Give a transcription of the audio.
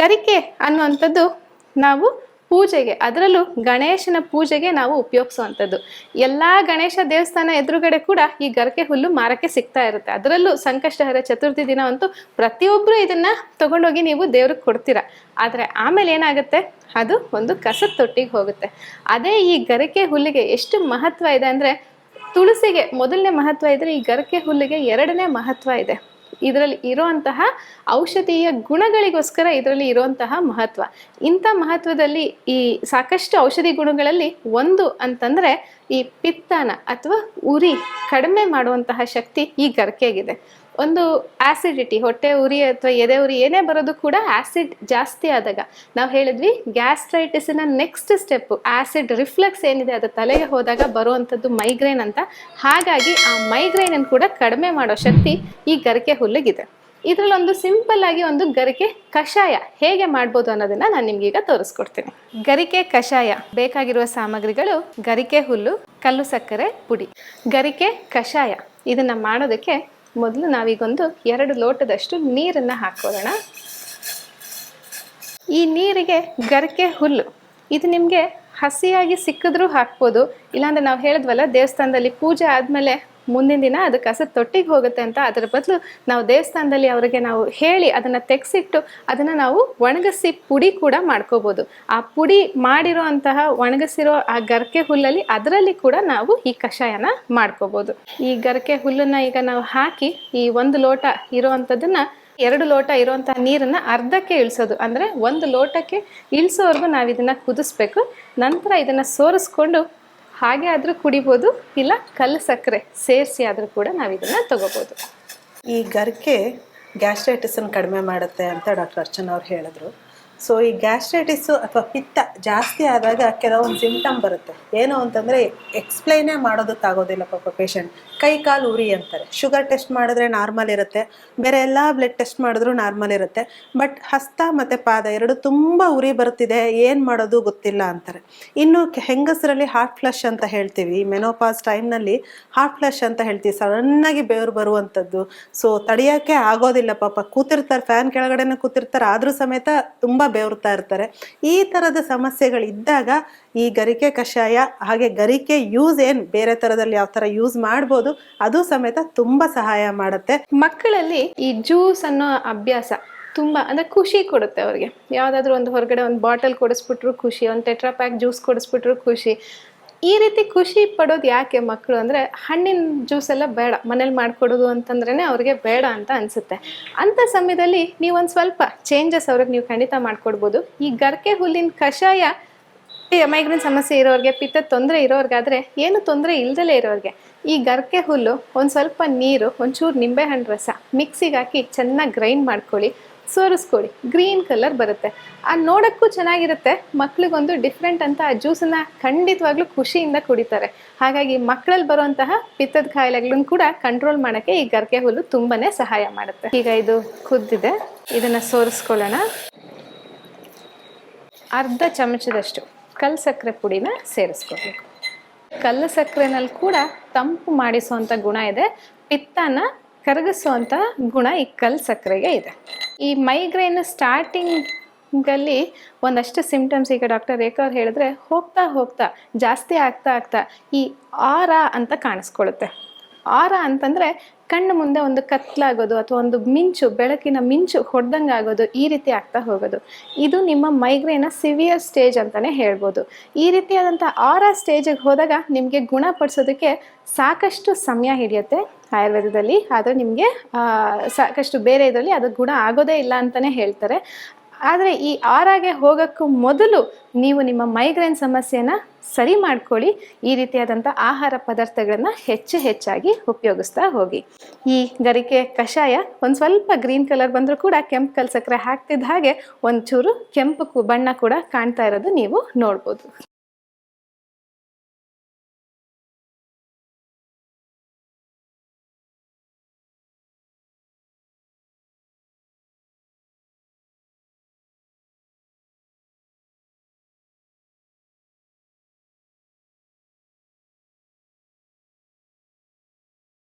ಗರಿಕೆ ಅನ್ನುವಂಥದ್ದು ನಾವು ಪೂಜೆಗೆ, ಅದರಲ್ಲೂ ಗಣೇಶನ ಪೂಜೆಗೆ ನಾವು ಉಪಯೋಗಿಸುವಂಥದ್ದು. ಎಲ್ಲ ಗಣೇಶ ದೇವಸ್ಥಾನ ಎದುರುಗಡೆ ಕೂಡ ಈ ಗರಿಕೆ ಹುಲ್ಲು ಮಾರಕ್ಕೆ ಸಿಗ್ತಾ ಇರುತ್ತೆ. ಅದರಲ್ಲೂ ಸಂಕಷ್ಟಹರ ಚತುರ್ಥಿ ದಿನ ಅಂತೂ ಪ್ರತಿಯೊಬ್ಬರು ಇದನ್ನ ತಗೊಂಡೋಗಿ ನೀವು ದೇವ್ರಿಗೆ ಕೊಡ್ತೀರಾ. ಆದರೆ ಆಮೇಲೆ ಏನಾಗುತ್ತೆ? ಅದು ಒಂದು ಕಸದ ತೊಟ್ಟಿಗೆ ಹೋಗುತ್ತೆ. ಅದೇ ಈ ಗರಿಕೆ ಹುಲ್ಲಿಗೆ ಎಷ್ಟು ಮಹತ್ವ ಇದೆ ಅಂದರೆ ತುಳಸಿಗೆ ಮೊದಲನೇ ಮಹತ್ವ ಇದ್ರೆ ಈ ಗರಿಕೆ ಹುಲ್ಲಿಗೆ ಎರಡನೇ ಮಹತ್ವ ಇದೆ. ಇದರಲ್ಲಿ ಇರುವಂತಹ ಔಷಧೀಯ ಗುಣಗಳಿಗೋಸ್ಕರ ಇದರಲ್ಲಿ ಇರುವಂತಹ ಮಹತ್ವ. ಇಂಥ ಮಹತ್ವದಲ್ಲಿ ಈ ಸಾಕಷ್ಟು ಔಷಧಿ ಗುಣಗಳಲ್ಲಿ ಒಂದು ಅಂತಂದ್ರೆ ಈ ಪಿತ್ತನ ಅಥವಾ ಉರಿ ಕಡಿಮೆ ಮಾಡುವಂತಹ ಶಕ್ತಿ ಈ ಗರಿಕೆಗಿದೆ. ಒಂದು ಆಸಿಡಿಟಿ ಹೊಟ್ಟೆ ಉರಿ ಅಥವಾ ಎದೆ ಉರಿ ಏನೇ ಬರೋದು ಕೂಡ ಆಸಿಡ್ ಜಾಸ್ತಿ ಆದಾಗ. ನಾವು ಹೇಳಿದ್ವಿ ಗ್ಯಾಸ್ಟ್ರೈಟಿಸಿನ ನೆಕ್ಸ್ಟ್ ಸ್ಟೆಪ್ ಆಸಿಡ್ ರಿಫ್ಲೆಕ್ಸ್ ಏನಿದೆ ಅದು ತಲೆಗೆ ಹೋದಾಗ ಬರುವಂಥದ್ದು ಮೈಗ್ರೇನ್ ಅಂತ. ಹಾಗಾಗಿ ಆ ಮೈಗ್ರೇನ್ ಕೂಡ ಕಡಿಮೆ ಮಾಡೋ ಶಕ್ತಿ ಈ ಗರಿಕೆ ಹುಲ್ಲಿಗಿದೆ. ಇದರಲ್ಲೊಂದು ಸಿಂಪಲ್ ಆಗಿ ಒಂದು ಗರಿಕೆ ಕಷಾಯ ಹೇಗೆ ಮಾಡ್ಬೋದು ಅನ್ನೋದನ್ನ ನಾನು ನಿಮ್ಗೀಗ ತೋರಿಸ್ಕೊಡ್ತೀನಿ. ಗರಿಕೆ ಕಷಾಯ ಬೇಕಾಗಿರುವ ಸಾಮಗ್ರಿಗಳು ಗರಿಕೆ ಹುಲ್ಲು ಕಲ್ಲು ಸಕ್ಕರೆ ಪುಡಿ. ಗರಿಕೆ ಕಷಾಯ ಇದನ್ನ ಮಾಡೋದಕ್ಕೆ ಮೊದಲು ನಾವೀಗೊಂದು ಎರಡು ಲೋಟದಷ್ಟು ನೀರನ್ನು ಹಾಕೊಳ್ಳೋಣ ಈ ನೀರಿಗೆ ಗರಿಕೆ ಹುಲ್ಲು, ಇದು ನಿಮಗೆ ಹಸಿಯಾಗಿ ಸಿಕ್ಕಿದ್ರೂ ಹಾಕ್ಬೋದು. ಇಲ್ಲಾಂದ್ರೆ ನಾವು ಹೇಳಿದ್ವಲ್ಲ, ದೇವಸ್ಥಾನದಲ್ಲಿ ಪೂಜೆ ಆದಮೇಲೆ ಮುಂದಿನ ದಿನ ಅದು ಕಸ ತೊಟ್ಟಿಗೆ ಹೋಗುತ್ತೆ ಅಂತ ಅದರ ಬದಲು ನಾವು ದೇವಸ್ಥಾನದಲ್ಲಿ ಅವರಿಗೆ ನಾವು ಹೇಳಿ ಅದನ್ನು ತೆಗೆಸಿಟ್ಟು ಅದನ್ನು ನಾವು ಒಣಗಿಸಿ ಪುಡಿ ಕೂಡ ಮಾಡ್ಕೋಬೋದು. ಆ ಪುಡಿ ಮಾಡಿರೋ ಅಂತಹ ಒಣಗಿಸಿರೋ ಆ ಗರ್ಕೆ ಹುಲ್ಲಲ್ಲಿ ಅದರಲ್ಲಿ ಕೂಡ ನಾವು ಈ ಕಷಾಯನ ಮಾಡ್ಕೋಬೋದು. ಈ ಗರ್ಕೆ ಹುಲ್ಲನ್ನು ಈಗ ನಾವು ಹಾಕಿ ಈ ಒಂದು ಲೋಟ ಇರೋವಂಥದ್ದನ್ನ ಎರಡು ಲೋಟ ಇರುವಂತಹ ನೀರನ್ನ ಅರ್ಧಕ್ಕೆ ಇಳಿಸೋದು. ಅಂದ್ರೆ ಒಂದು ಲೋಟಕ್ಕೆ ಇಳಿಸೋವರೆಗೂ ನಾವು ಇದನ್ನ ಕುದಿಸ್ಬೇಕು. ನಂತರ ಇದನ್ನ ಸೋರಿಸ್ಕೊಂಡು ಹಾಗೆ ಆದರೂ ಕುಡಿಬೋದು, ಇಲ್ಲ ಕಲ್ಲು ಸಕ್ಕರೆ ಸೇರಿಸಿ ಆದರೂ ಕೂಡ ನಾವು ಇದನ್ನ ತಗೋಬೋದು. ಈ ಗರಿಕೆ ಗ್ಯಾಸ್ಟ್ರೈಟಿಸನ್ನು ಕಡಿಮೆ ಮಾಡುತ್ತೆ ಅಂತ ಡಾಕ್ಟರ್ ಅರ್ಚನಾ ಅವ್ರು ಹೇಳಿದ್ರು. ಸೊ ಈ ಗ್ಯಾಸ್ಟ್ರೈಟಿಸು ಅಥವಾ ಪಿತ್ತ ಜಾಸ್ತಿ ಆದಾಗ ಕೆಲವೊಂದು ಸಿಂಪ್ಟಮ್ ಬರುತ್ತೆ. ಏನು ಅಂತಂದರೆ ಎಕ್ಸ್ಪ್ಲೈನೇ ಮಾಡೋದಕ್ಕಾಗೋದಿಲ್ಲ ಪಾಪ ಪೇಷಂಟ್ ಕೈ, ಕಾಲು ಉರಿ ಅಂತಾರೆ. ಶುಗರ್ ಟೆಸ್ಟ್ ಮಾಡಿದ್ರೆ ನಾರ್ಮಲ್ ಇರುತ್ತೆ. ಬೇರೆ ಎಲ್ಲ ಬ್ಲಡ್ ಟೆಸ್ಟ್ ಮಾಡಿದ್ರು ನಾರ್ಮಲ್ ಇರುತ್ತೆ. ಬಟ್ ಹಸ್ತ ಮತ್ತು ಪಾದ ಎರಡು ತುಂಬ ಉರಿ ಬರ್ತಿದೆ. ಏನು ಮಾಡೋದು ಗೊತ್ತಿಲ್ಲ ಅಂತಾರೆ. ಇನ್ನು ಹೆಂಗಸರಲ್ಲಿ ಹಾರ್ಟ್ ಫ್ಲಶ್ ಅಂತ ಹೇಳ್ತೀವಿ. ಮೆನೋಪಾಸ್ ಟೈಮ್ನಲ್ಲಿ ಹಾರ್ಟ್ ಫ್ಲಶ್ ಅಂತ ಹೇಳ್ತೀವಿ. ಸಡನ್ನಾಗಿ ಬೆವರು ಬರುವಂಥದ್ದು. ಸೊ ತಡೆಯೋಕ್ಕೆ ಆಗೋದಿಲ್ಲ ಪಾಪ. ಕೂತಿರ್ತಾರೆ ಫ್ಯಾನ್ ಕೆಳಗಡೆನೆ ಕೂತಿರ್ತಾರೆ. ಆದರೂ ಸಮೇತ ತುಂಬ ಬೆವರ್ತಾ ಇರ್ತಾರೆ. ಈ ಥರದ ಸಮಸ್ಯೆಗಳಿದ್ದಾಗ ಈ ಗರಿಕೆ ಕಷಾಯ, ಹಾಗೆ ಗರಿಕೆ ಯೂಸ್ ಏನು ಬೇರೆ ಥರದಲ್ಲಿ ಯಾವ ಥರ ಯೂಸ್ ಮಾಡ್ಬೋದು, ಅದು ಸಮೇತ ತುಂಬ ಸಹಾಯ ಮಾಡುತ್ತೆ. ಮಕ್ಕಳಲ್ಲಿ ಈ ಜ್ಯೂಸ್ ಅನ್ನೋ ಅಭ್ಯಾಸ ತುಂಬಾ, ಅಂದರೆ ಖುಷಿ ಕೊಡುತ್ತೆ ಅವ್ರಿಗೆ. ಯಾವುದಾದ್ರೂ ಒಂದು ಹೊರಗಡೆ ಒಂದು ಬಾಟಲ್ ಕೊಡಿಸ್ಬಿಟ್ರು ಖುಷಿ, ಒಂದು ಟೆಟ್ರಾ ಪ್ಯಾಕ್ ಜ್ಯೂಸ್ ಕೊಡಿಸ್ಬಿಟ್ರು ಖುಷಿ. ಈ ರೀತಿ ಖುಷಿ ಪಡೋದು ಯಾಕೆ ಮಕ್ಕಳು ಅಂದರೆ ಹಣ್ಣಿನ ಜ್ಯೂಸ್ ಎಲ್ಲ ಬೇಡ, ಮನೇಲಿ ಮಾಡಿಕೊಡೋದು ಅಂತಂದ್ರೇ ಅವ್ರಿಗೆ ಬೇಡ ಅಂತ ಅನಿಸುತ್ತೆ. ಅಂಥ ಸಮಯದಲ್ಲಿ ನೀವೊಂದು ಸ್ವಲ್ಪ ಚೇಂಜಸ್ ಅವ್ರಿಗೆ ನೀವು ಖಂಡಿತ ಮಾಡಿಕೊಡ್ಬೋದು. ಈ ಗರ್ಕೆ ಹುಲ್ಲಿನ ಕಷಾಯ ಮೈಗ್ರೇನ್ ಸಮಸ್ಯೆ ಇರೋರಿಗೆ ಪಿತ್ತದ ತೊಂದರೆ ಇರೋರ್ಗಾದರೆ ಏನು ತೊಂದರೆ ಇಲ್ಲದಲೇ ಇರೋರಿಗೆ, ಈ ಗರ್ಕೆ ಹುಲ್ಲು ಒಂದು ಸ್ವಲ್ಪ ನೀರು, ಒಂಚೂರು ನಿಂಬೆಹಣ್ಣು ರಸ ಮಿಕ್ಸಿಗೆ ಹಾಕಿ ಚೆನ್ನಾಗಿ ಗ್ರೈಂಡ್ ಮಾಡ್ಕೊಳ್ಳಿ. ಸೋರಿಸ್ಕೊಳ್ಳಿ ಗ್ರೀನ್ ಕಲರ್ ಬರುತ್ತೆ. ಆ ನೋಡೋಕ್ಕೂ ಚೆನ್ನಾಗಿರುತ್ತೆ. ಮಕ್ಳಿಗೊಂದು ಡಿಫ್ರೆಂಟ್ ಅಂತ ಆ ಜ್ಯೂಸನ್ನ ಖಂಡಿತವಾಗ್ಲೂ ಖುಷಿಯಿಂದ ಕುಡಿತಾರೆ. ಹಾಗಾಗಿ ಮಕ್ಕಳಲ್ಲಿ ಬರುವಂತಹ ಪಿತ್ತದ ಕಾಯಿಲೆಗಳನ್ನು ಕೂಡ ಕಂಟ್ರೋಲ್ ಮಾಡೋಕ್ಕೆ ಈ ಗರ್ಕೆ ಹುಲ್ಲು ತುಂಬಾನೇ ಸಹಾಯ ಮಾಡುತ್ತೆ. ಈಗ ಇದು ಕುದ್ದಿದೆ. ಇದನ್ನ ಸೋರಿಸ್ಕೊಳ್ಳೋಣ. ಅರ್ಧ ಚಮಚದಷ್ಟು ಕಲ್ಲು ಸಕ್ಕರೆ ಪುಡಿನ ಸೇರಿಸ್ಕೋಬೇಕು ಕಲ್ಲು ಸಕ್ಕರೆನಲ್ಲಿ ಕೂಡ ತಂಪು ಮಾಡಿಸುವಂಥ ಗುಣ ಇದೆ. ಪಿತ್ತನ ಕರಗಿಸುವಂಥ ಗುಣ ಈ ಕಲ್ಲು ಸಕ್ಕರೆಗೆ ಇದೆ. ಈ ಮೈಗ್ರೇನ್ ಸ್ಟಾರ್ಟಿಂಗಲ್ಲಿ ಒಂದಷ್ಟು ಸಿಂಪ್ಟಮ್ಸ್ ಈಗ ಡಾಕ್ಟರ್ ರೇಖಾ ಅವ್ರು ಹೇಳಿದ್ರೆ ಹೋಗ್ತಾ ಹೋಗ್ತಾ ಜಾಸ್ತಿ ಆಗ್ತಾ ಆಗ್ತಾ ಈ ಆರ ಅಂತ ಕಾಣಿಸ್ಕೊಳ್ಳುತ್ತೆ. ಆರ ಅಂತಂದ್ರೆ ಕಣ್ಣು ಮುಂದೆ ಒಂದು ಕತ್ಲಾಗೋದು ಅಥವಾ ಒಂದು ಮಿಂಚು, ಬೆಳಕಿನ ಮಿಂಚು ಹೊಡೆದಂಗೆ ಆಗೋದು ಈ ರೀತಿ ಆಗ್ತಾ ಹೋಗೋದು. ಇದು ನಿಮ್ಮ ಮೈಗ್ರೇನ ಸಿವಿಯರ್ ಸ್ಟೇಜ್ ಅಂತಲೇ ಹೇಳ್ಬೋದು. ಈ ರೀತಿಯಾದಂಥ ಆರ ಸ್ಟೇಜಿಗೆ ಹೋದಾಗ ನಿಮಗೆ ಗುಣಪಡಿಸೋದಕ್ಕೆ ಸಾಕಷ್ಟು ಸಮಯ ಹಿಡಿಯುತ್ತೆ ಆಯುರ್ವೇದದಲ್ಲಿ. ಆದರೆ ನಿಮಗೆ ಸಾಕಷ್ಟು ಬೇರೆ ಇದರಲ್ಲಿ ಅದು ಗುಣ ಆಗೋದೇ ಇಲ್ಲ ಅಂತಲೇ ಹೇಳ್ತಾರೆ. ಆದರೆ ಈ ಆರಾಗೆ ಹೋಗೋಕ್ಕೂ ಮೊದಲು ನೀವು ನಿಮ್ಮ ಮೈಗ್ರೇನ್ ಸಮಸ್ಯೆನ ಸರಿ ಮಾಡ್ಕೊಳ್ಳಿ. ಈ ರೀತಿಯಾದಂಥ ಆಹಾರ ಪದಾರ್ಥಗಳನ್ನು ಹೆಚ್ಚು ಹೆಚ್ಚಾಗಿ ಉಪಯೋಗಿಸ್ತಾ ಹೋಗಿ. ಈ ಗರಿಕೆ ಕಷಾಯ ಒಂದು ಸ್ವಲ್ಪ ಗ್ರೀನ್ ಕಲರ್ ಬಂದರೂ ಕೂಡ ಕೆಂಪು ಕಲ್ ಸಕ್ಕರೆ ಹಾಕ್ತಿದ್ದ ಹಾಗೆ ಒಂಚೂರು ಕೆಂಪು ಬಣ್ಣ ಕೂಡ ಕಾಣ್ತಾ ಇರೋದು ನೀವು ನೋಡ್ಬೋದು.